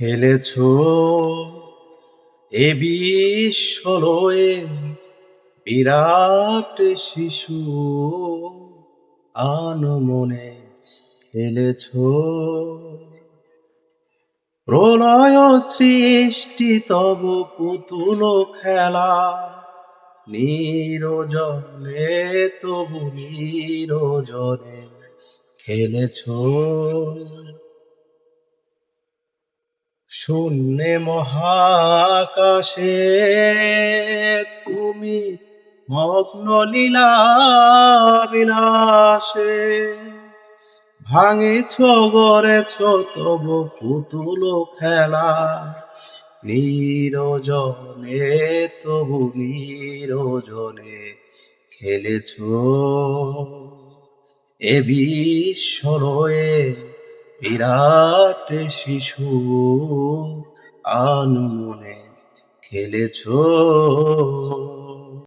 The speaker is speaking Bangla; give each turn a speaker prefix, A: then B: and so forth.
A: খেলেছ এ বিশ্বলয়ে বিরাট শিশু আনমনে খেলেছ প্রলয় সৃষ্টি তব পুতুল খেলা, নিরজনে তবু নিরজনে খেলেছ। শূন্যে মহাকাশে তুমি মগ্ন লীলা বিলাসে। ভাঙিছ, গড়েছ, তব পুতুল খেলা। নিরজনে, তবু নিরজনে খেলেছ। এ বিরাট শিশু আনমনে খেলেছ।